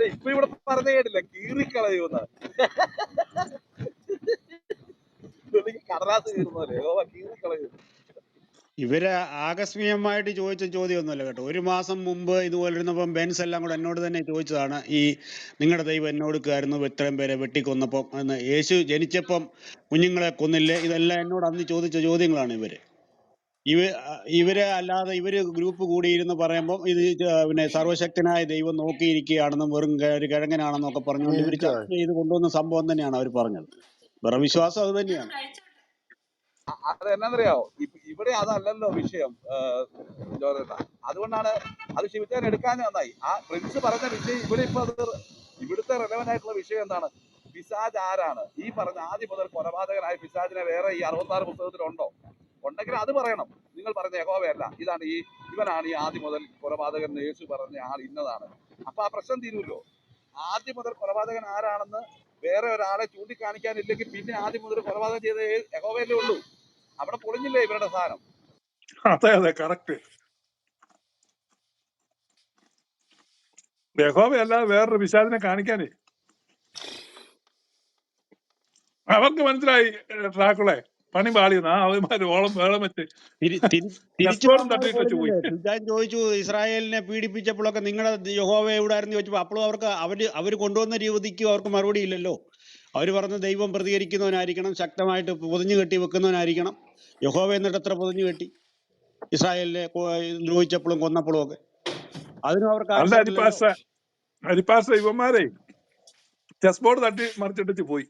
ഇപ്പൊ ഇവിടെ പറഞ്ഞ കേട്ടില്ല? കീറിക്കളയൂന്ന് കടലാസ് കീറുന്നല്ലേ ഇവർ ആകസ്മികമായിട്ട് ചോദിച്ച ചോദ്യമൊന്നുമല്ല കേട്ടോ. ഒരു മാസം മുമ്പ് ഇതുപോലെ ഇരുന്നപ്പം ബെൻസ് എല്ലാം കൂടെ എന്നോട് തന്നെ ചോദിച്ചതാണ് ഈ നിങ്ങളുടെ ദൈവം എന്നോട് കയറുന്നു ഇത്രയും പേരെ വെട്ടിക്കൊന്നപ്പം എന്ന്. യേശു ജനിച്ചപ്പം കുഞ്ഞുങ്ങളെ കൊന്നില്ലേ? ഇതെല്ലാം എന്നോട് അന്ന് ചോദിച്ച ചോദ്യങ്ങളാണ് ഇവർ. ഇവ ഇവർ അല്ലാതെ ഇവർ ഗ്രൂപ്പ് കൂടിയിരുന്ന് പറയുമ്പോൾ ഇത് പിന്നെ സർവശക്തനായ ദൈവം നോക്കിയിരിക്കുകയാണെന്നും വെറും ഒരു കിഴങ്ങനാണെന്നും ഒക്കെ പറഞ്ഞുകൊണ്ട് ഇവർ നീറ്റായി ചർച്ച ചെയ്ത് കൊണ്ടുവന്ന സംഭവം തന്നെയാണ് അവർ പറഞ്ഞത്. വേറെ വിശ്വാസം അത് തന്നെയാണ്. അത് എന്നാന്നറിയാവോ? ഇ- ഇവിടെ അതല്ലല്ലോ വിഷയം അതുകൊണ്ടാണ് അത് ശിവചാൻ എടുക്കാൻ നന്നായി. ആ പ്രിൻസ് പറഞ്ഞ വിഷയം ഇവിടെ ഇപ്പൊ അത് ഇവിടുത്തെ റെലവൻ ആയിട്ടുള്ള വിഷയം എന്താണ്? പിശാജ് ആരാണ്? ഈ പറഞ്ഞ ആദ്യം മുതൽ കൊലപാതകനായ പിശാജിനെ വേറെ ഈ അറുപത്തി ആറ് പുസ്തകത്തിലുണ്ടോ? ഉണ്ടെങ്കിൽ അത് പറയണം. നിങ്ങൾ പറഞ്ഞ യഹോവയല്ല ഇതാണ് ഈ ഇവനാണ് ഈ ആദ്യം മുതൽ കൊലപാതകൻ യേശു പറഞ്ഞ ആൾ ഇന്നതാണ്. അപ്പൊ ആ പ്രശ്നം തീരുമല്ലോ? ആദ്യം മുതൽ കൊലപാതകൻ ആരാണെന്ന് വേറെ ഒരാളെ ചൂണ്ടിക്കാണിക്കാനില്ലെങ്കിൽ പിന്നെ ആദ്യം മുതൽ കൊലപാതകം ചെയ്ത യഹോവയല്ലേ ഉള്ളൂ. അവിടെ പൊളിഞ്ഞില്ലേ ഇവരുടെ സാധനം അതെ അതെ കറക്റ്റ് യഹോവയല്ലാതെ വേറൊരു വിശാദിനെ കാണിക്കാനേ. അവർക്ക് മനസ്സിലായി ട്രാക്കുളെ. പണി പാളിയെന്ന് ആ അവന്മാര് ഓളം വേളം വെച്ച് പോയി. സുജാൻ ചോദിച്ചു ഇസ്രായേലിനെ പീഡിപ്പിച്ചപ്പോഴൊക്കെ നിങ്ങളുടെ യഹോവ എവിടായിരുന്നു ചോദിച്ചപ്പോ അപ്പോഴും അവർക്ക് അവർ അവർ കൊണ്ടുവന്ന രീതിക്കും അവർക്ക് മറുപടി ഇല്ലല്ലോ. അവർ പറഞ്ഞ ദൈവം പ്രതികരിക്കുന്നവനായിരിക്കണം ശക്തമായിട്ട് പൊതിഞ്ഞു കെട്ടി വെക്കുന്നവനായിരിക്കണം. യഹോവ എന്നിട്ട് എത്ര പൊതിഞ്ഞു കെട്ടി? ഇസ്രായേലിനെ ദ്രോഹിച്ചപ്പോഴും കൊന്നപ്പോഴും ഒക്കെ. അതിനും അവർക്ക് ഇവന്മാരെ ചെസ് ബോർഡ് തട്ടി മറിച്ചിട്ടിച്ച് പോയി.